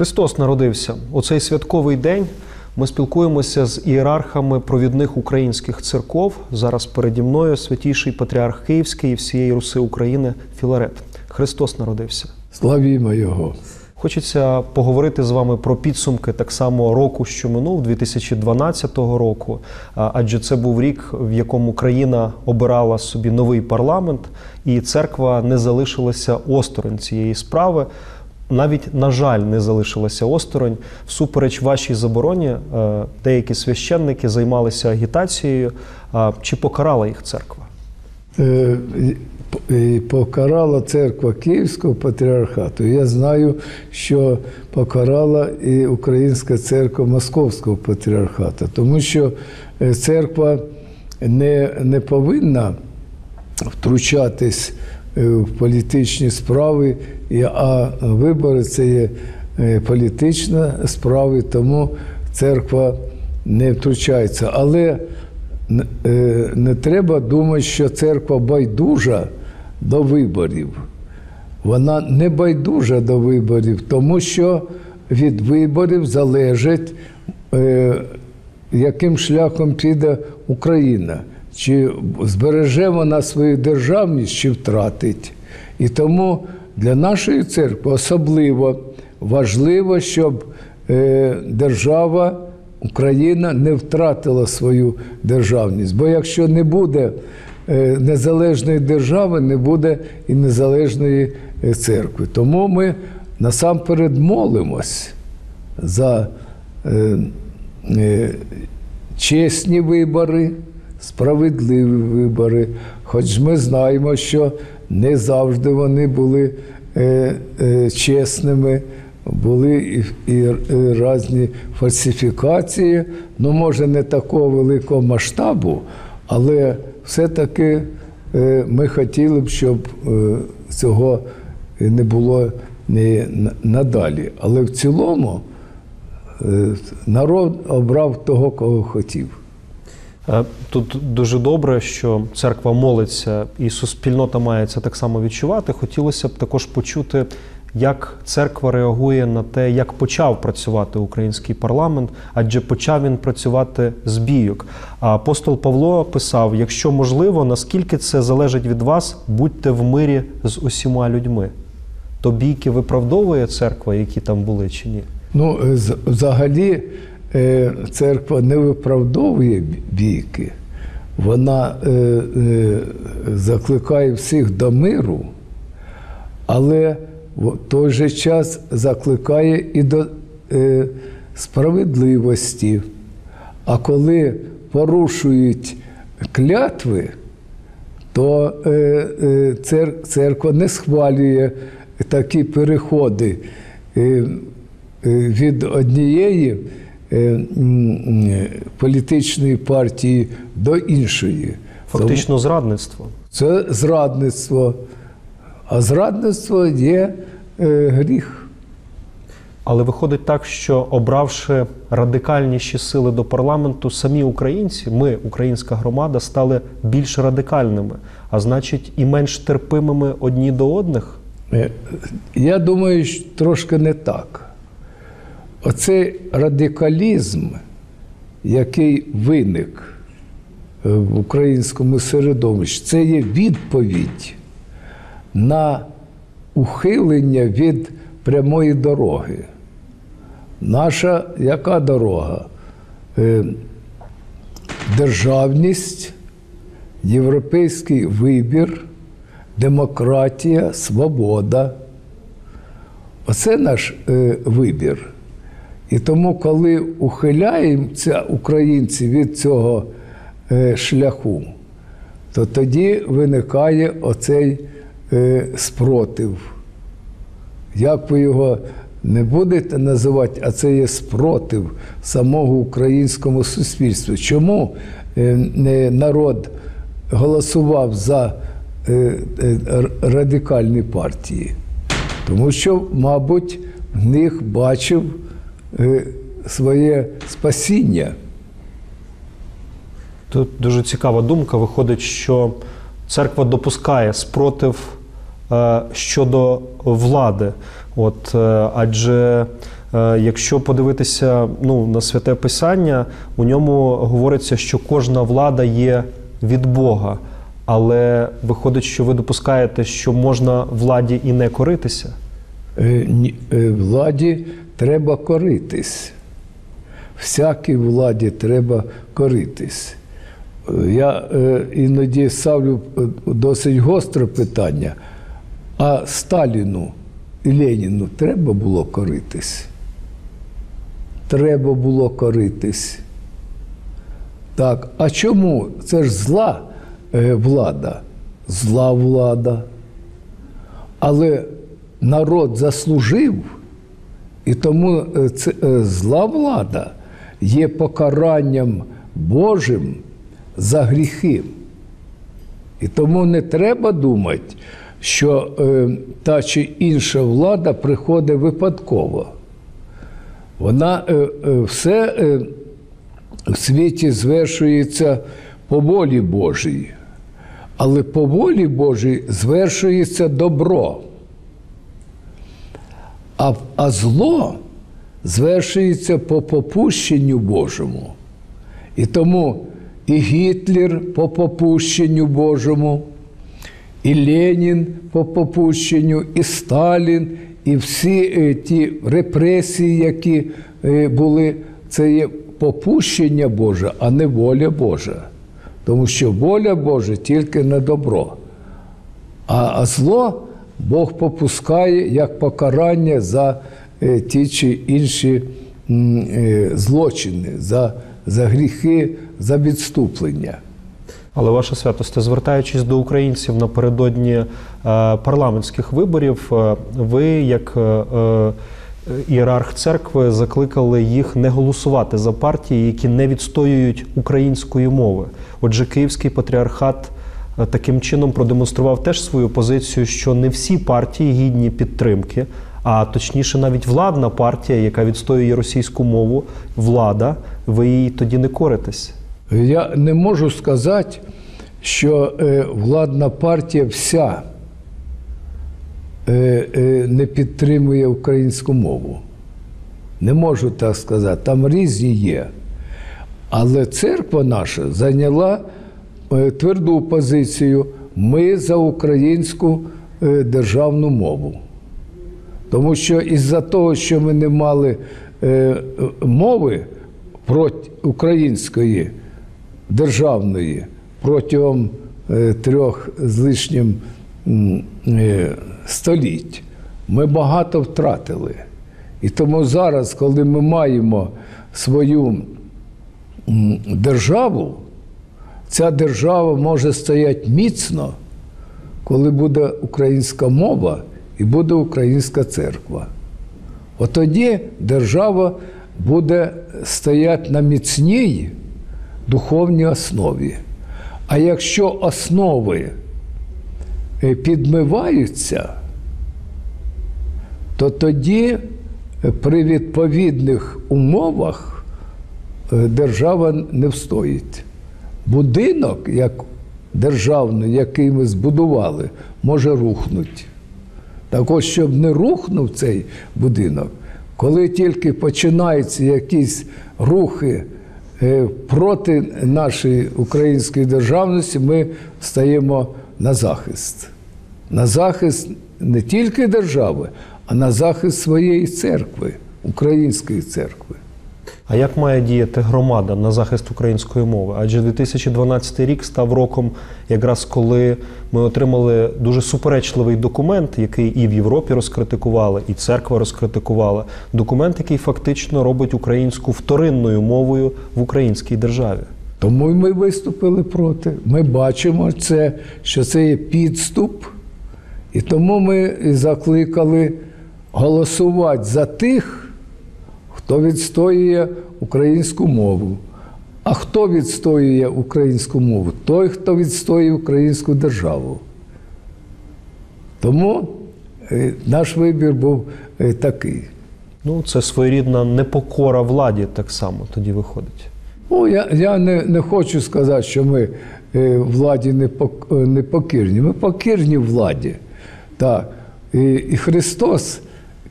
Христос народився у цей святковий день. Ми спілкуємося з ієрархами провідних українських церков. Зараз переді мною святійший патріарх Київський і всієї Руси України Філарет. Христос народився. Славімо Його. Хочеться поговорити з вами про підсумки так само року, що минув 2012 року. Адже це був рік, в якому країна обирала собі новий парламент, і церква не залишилася осторонь цієї справи. Навіть, на жаль, не залишилася осторонь. Всупереч вашій забороні, е, деякі священники займалися агітацією. Чи покарала їх церква? Е, Покарала церква Київського патріархату. Я знаю, що покарала і Українська церква Московського патріархату, тому що е, церква не, не повинна втручатись е, в політичні справи, а вибори це є е, політична справа, тому церква не втручається. Але е, не треба думати, що церква байдужа до виборів. Вона не байдужа до виборів, тому що від виборів залежить, е, яким шляхом піде Україна. Чи збереже вона свою державність, чи втратить. І тому для нашої церкви особливо важливо, щоб е, держава, Україна не втратила свою державність. Бо якщо не буде е, незалежної держави, не буде і незалежної е, церкви. Тому ми насамперед молимось за чесні вибори, справедливі вибори. Хоч ми знаємо, що не завжди вони були е, е, чесними, були і, і, і різні фальсифікації, ну, може, не такого великого масштабу, але все-таки е, ми хотіли б, щоб е, цього не було не надалі. Але в цілому е, народ обрав того, кого хотів. Е, Тут дуже добре, що церква молиться і суспільнота має це так само відчувати. Хотілося б також почути, як церква реагує на те, як почав працювати український парламент, адже почав він працювати з бійок. А апостол Павло писав: якщо можливо, наскільки це залежить від вас, будьте в мирі з усіма людьми. То бійки виправдовує церква, які там були чи ні? Ну, взагалі, церква не виправдовує бійки, вона е, е, закликає всіх до миру, але в той же час закликає і до е, справедливості. А коли порушують клятви, то е, е, цер- церква не схвалює такі переходи е, е, від однієї е, е, політичної партії до іншої. Фактично зрадництво. Це зрадництво. А зрадництво є е, гріх. Але виходить так, що обравши радикальніші сили до парламенту, самі українці, ми, українська громада, стали більш радикальними, а значить, і менш терпимими одні до одних. Е, Я думаю, що трошки не так. Оцей радикалізм, який виник в українському середовищі, це є відповідь на ухилення від прямої дороги. Наша яка дорога? Е, Державність, європейський вибір, демократія, свобода. Оце наш е, вибір. І тому, коли ухиляємося українці від цього е, шляху, то тоді виникає оцей е, спротив. Як ви його не будете називати, а це є спротив самого українському суспільству. Чому е, народ голосував за радикальні партії? Тому що, мабуть, в них бачив своє спасіння. Тут дуже цікава думка. Виходить, що церква допускає спротив е, щодо влади. От, е, адже Е, Якщо подивитися ну, на святе писання, у ньому говориться, що кожна влада є від Бога. Але виходить, що ви допускаєте, що можна владі і не коритися. Е, е, Владі треба коритись. Всякій владі треба коритись. Я е, іноді ставлю е, досить гостре питання. А Сталіну і Леніну треба було коритись? Треба було коритись. Так, а чому? Це ж зла е, влада, зла влада. Але народ заслужив, і тому е, це, е, зла влада є покаранням Божим за гріхи. І тому не треба думати, що е, та чи інша влада приходить випадково. Вона все в світі звершується по волі Божій. Але по волі Божій звершується добро. А, а зло звершується по попущенню Божому. І тому і Гітлер по попущенню Божому, і Ленін по попущенню, і Сталін, і всі е, ті репресії, які е, були, це є попущення Боже, а не воля Божа. Тому що воля Божа тільки на добро. А, а зло Бог попускає як покарання за е, ті чи інші е, злочини, за, за гріхи, за відступлення. Але ваша святосте, звертаючись до українців напередодні е, парламентських виборів, ви, як ієрарх церкви, закликали їх не голосувати за партії, які не відстоюють української мови. Отже, Київський патріархат таким чином продемонстрував теж свою позицію, що не всі партії гідні підтримки, а точніше, навіть владна партія, яка відстоює російську мову, влада, ви їй тоді не коритесь. Я не можу сказати, що е, владна партія вся е, е, не підтримує українську мову. Не можу так сказати. Там різні є. Але церква наша зайняла е, тверду позицію. Ми за українську е, державну мову. Тому що із-за того, що ми не мали е, е, мови проти української державної протягом е, трьох з лишнім е, століть, ми багато втратили. І тому зараз, коли ми маємо свою державу, ця держава може стояти міцно, коли буде українська мова і буде українська церква. От тоді держава буде стояти на міцній духовній основі. А якщо основи е, підмиваються, то тоді е, при відповідних умовах е, держава не встоїть. Будинок, як державний, який ми збудували, може рухнути. Так ось, щоб не рухнув цей будинок, коли тільки починаються якісь рухи е, проти нашої української державності, ми стаємо на захист. На захист не тільки держави, а на захист своєї церкви, української церкви. А як має діяти громада на захист української мови? Адже 2012 рік став роком, якраз коли ми отримали дуже суперечливий документ, який і в Європі розкритикували, і церква розкритикувала. Документ, який фактично робить українську вторинною мовою в українській державі. Тому ми виступили проти. Ми бачимо це, що це є підступ, і тому ми закликали голосувати за тих, хто відстоює українську мову. А хто відстоює українську мову? Той, хто відстоює українську державу. Тому е, наш вибір був е, такий. Ну, це своєрідна непокора владі так само тоді виходить. Ну, я, я не, не хочу сказати, що ми е, владі не, не покірні. Ми покірні владі. Так. І, і Христос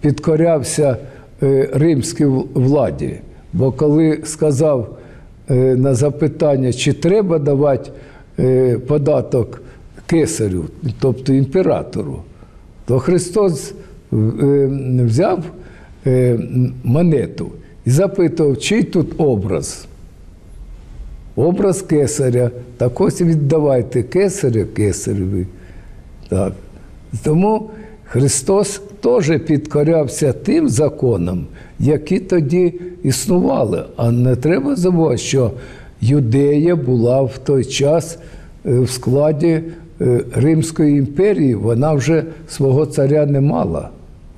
підкорявся римській владі. Бо коли сказав е, на запитання, чи треба давати е, податок кесарю, тобто імператору, то Христос е, взяв е, монету і запитав, чий тут образ? Образ кесаря. Так ось віддавайте кесаря кесареві. Так. Тому Христос теж підкорявся тим законам, які тоді існували. А не треба забувати, що Юдея була в той час е, в складі е, Римської імперії, вона вже свого царя не мала.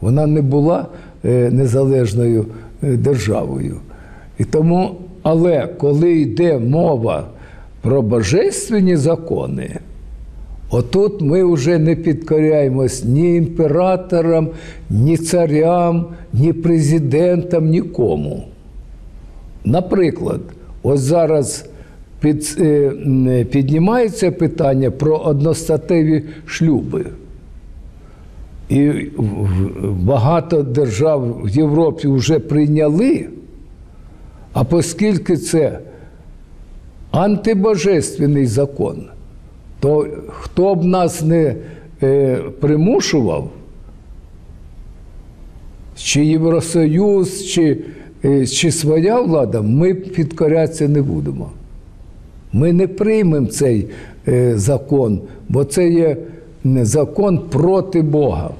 Вона не була е, незалежною державою. І тому, але коли йде мова про божественні закони, отут ми вже не підкоряємось ні імператорам, ні царям, ні президентам, нікому. Наприклад, ось зараз під, е, піднімається питання про одностатеві шлюби. І багато держав в Європі вже прийняли, а оскільки це антибожественний закон, то хто б нас не е, примушував, чи Євросоюз, чи, е, чи своя влада, ми підкорятися не будемо. Ми не приймемо цей е, закон, бо це є закон проти Бога.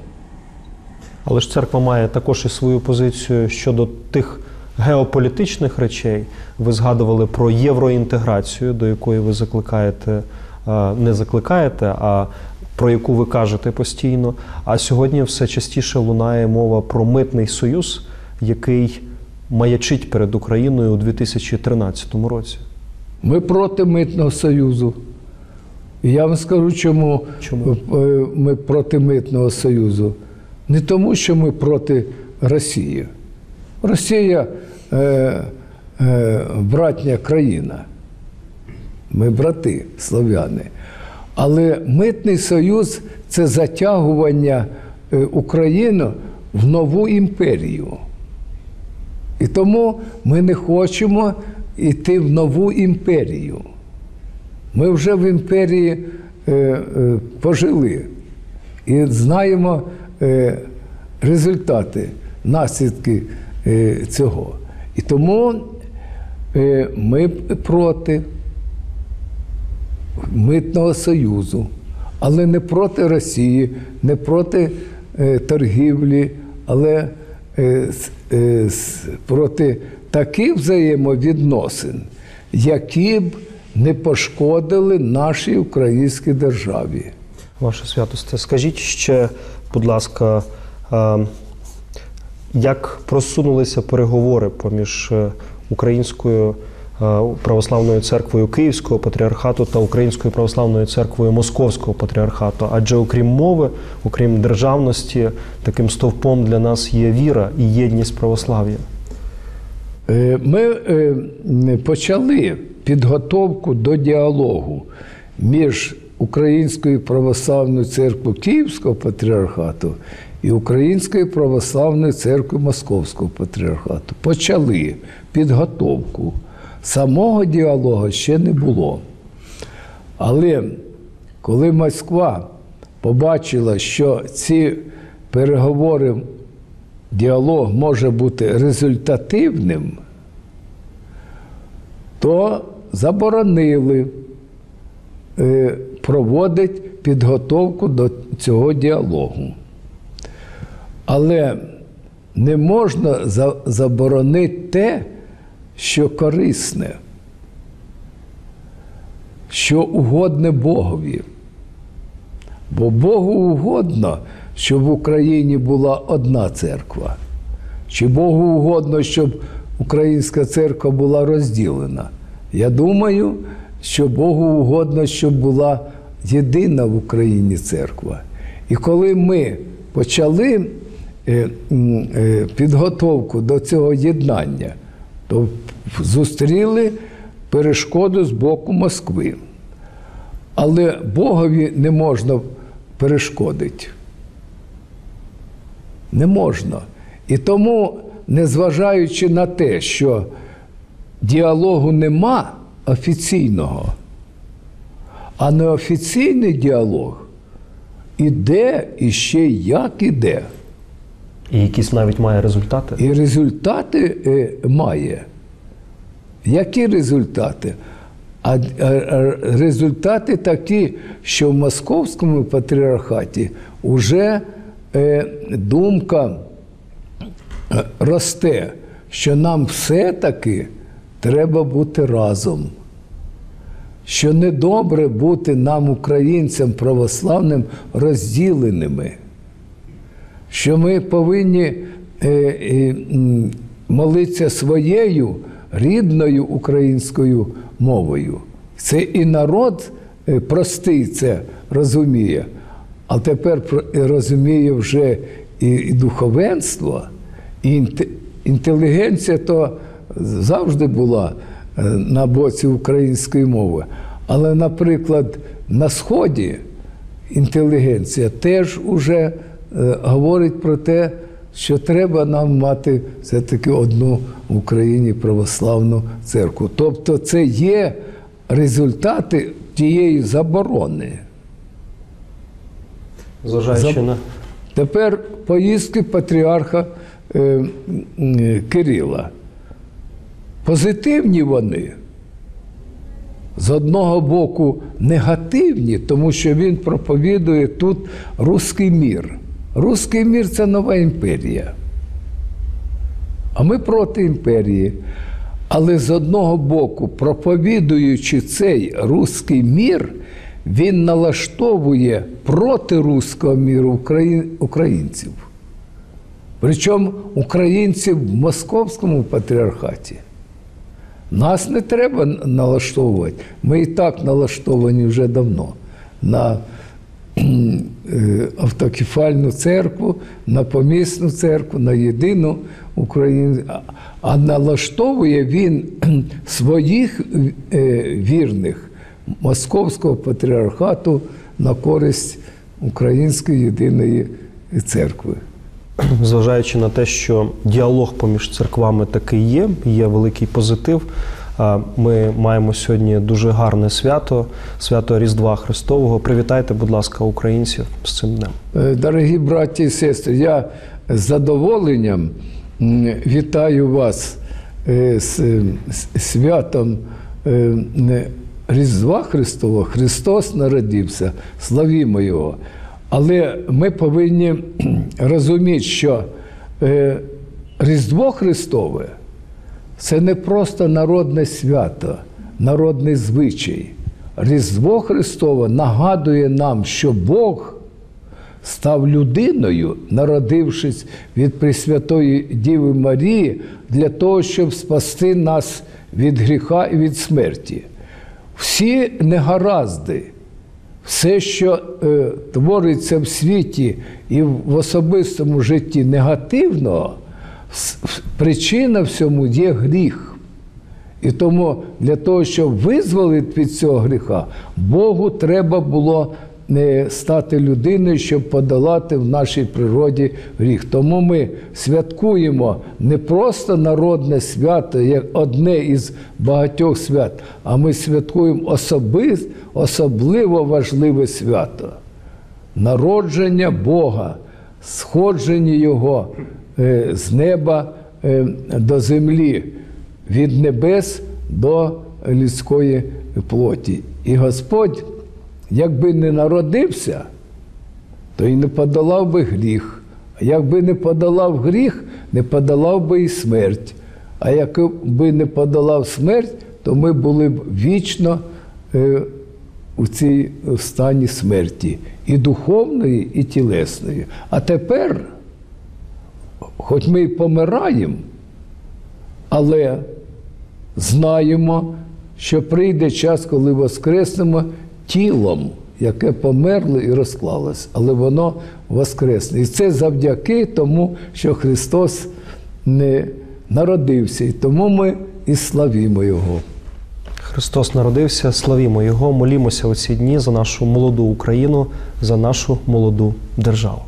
Але ж церква має також і свою позицію щодо тих геополітичних речей. Ви згадували про євроінтеграцію, до якої ви закликаєте, не закликаєте, а про яку ви кажете постійно. А сьогодні все частіше лунає мова про митний союз, який маячить перед Україною у 2013 році. Ми проти митного союзу. Я вам скажу, чому, Чому? е, ми проти митного союзу. Не тому, що ми проти Росії. Росія е, е, братня країна. Ми брати слов'яни. Але митний союз це затягування е, України в нову імперію. І тому ми не хочемо йти в нову імперію. Ми вже в імперії е, е, пожили і знаємо результати, наслідки цього. І тому ми проти митного союзу, але не проти Росії, не проти е, торгівлі, але е, е, проти таких взаємовідносин, які б не пошкодили нашій українській державі. Ваше святосте, скажіть ще, будь ласка, як просунулися переговори поміж Українською православною церквою Київського патріархату та Українською православною церквою Московського патріархату? Адже окрім мови, окрім державності, таким стовпом для нас є віра і єдність православ'я. Е, Ми е, почали підготовку до діалогу між Українською православною церквою Київського патріархату і Українською православною церквою Московського патріархату. Почали підготовку. Самого діалогу ще не було. Але коли Москва побачила, що ці переговори, діалог може бути результативним, то заборонили е, проводити підготовку до цього діалогу. Але не можна заборонити те, що корисне, що угодне Богові. Бо Богу угодно, щоб в Україні була одна церква. Чи Богу угодно, щоб українська церква була розділена? Я думаю, що Богу угодно, щоб була єдина в Україні церква. І коли ми почали е, е, підготовку до цього єднання, то зустріли перешкоду з боку Москви. Але Богові не можна перешкодити. Не можна. І тому незважаючи на те, що діалогу нема офіційного, а неофіційний діалог іде і ще як іде. І якісь навіть має результати. І результати е, має. Які результати? А, результати такі, що в московському патріархаті вже е, думка е, росте, що нам все-таки треба бути разом. Що недобре бути нам, українцям православним, розділеними що ми повинні е, молитися своєю рідною українською мовою. Це і народ е, простий це розуміє, а тепер розуміє вже і, духовенство, і інтелігенція то завжди була е, на боці української мови. Але, наприклад, на Сході інтелігенція теж уже е, говорить про те, що треба нам мати все-таки одну в Україні православну церкву. Тобто це є результати тієї заборони. Зважаючи на Тепер поїздки патріарха е, м, Кирила. Позитивні вони. З одного боку, негативні, тому що він проповідує тут руський мір. Руський мір це нова імперія. А ми проти імперії. Але з одного боку, проповідуючи цей руський мір, він налаштовує проти руського міру українців. Причому українців в московському патріархаті. Нас не треба налаштовувати. Ми і так налаштовані вже давно на автокефальну церкву, на помісну церкву, на єдину Україну. А- А налаштовує він своїх е, вірних московського патріархату на користь української єдиної церкви. зважаючи на те, що діалог поміж церквами такий є, є великий позитив. Ми маємо сьогодні дуже гарне свято, свято Різдва Христового. Привітайте, будь ласка, українців з цим днем. Е, Дорогі браті і сестри, я з задоволенням вітаю вас е, з святом е, Різдва Христова. Христос народився, славімо Його. Але ми повинні розуміти, що Різдво Христове це не просто народне свято, народний звичай. Різдво Христове нагадує нам, що Бог став людиною, народившись від Пресвятої Діви Марії, для того, щоб спасти нас від гріха і від смерті. Всі негаразди, все, що е, твориться в світі і в особистому житті негативного, причина всьому є гріх. І тому для того, щоб визволити від цього гріха, Богу треба було не стати людиною, щоб подолати в нашій природі гріх. Тому ми святкуємо не просто народне свято, як одне із багатьох свят, а ми святкуємо особи, особливо важливе свято народження Бога, сходження Його з неба е, до землі, від небес до людської плоті. І Господь, якби не народився, то й не подолав би гріх. А якби не подолав гріх, не подолав би і смерть. А якби не подолав смерть, то ми були б вічно е, у цій стані смерті і духовної, і тілесної. А тепер, хоч ми й помираємо, але знаємо, що прийде час, коли воскреснемо тілом, яке померло і розклалось, але воно воскресне. І це завдяки тому, що Христос не народився, і тому ми і славімо Його. Христос народився, славімо Його, молімося у ці дні за нашу молоду Україну, за нашу молоду державу.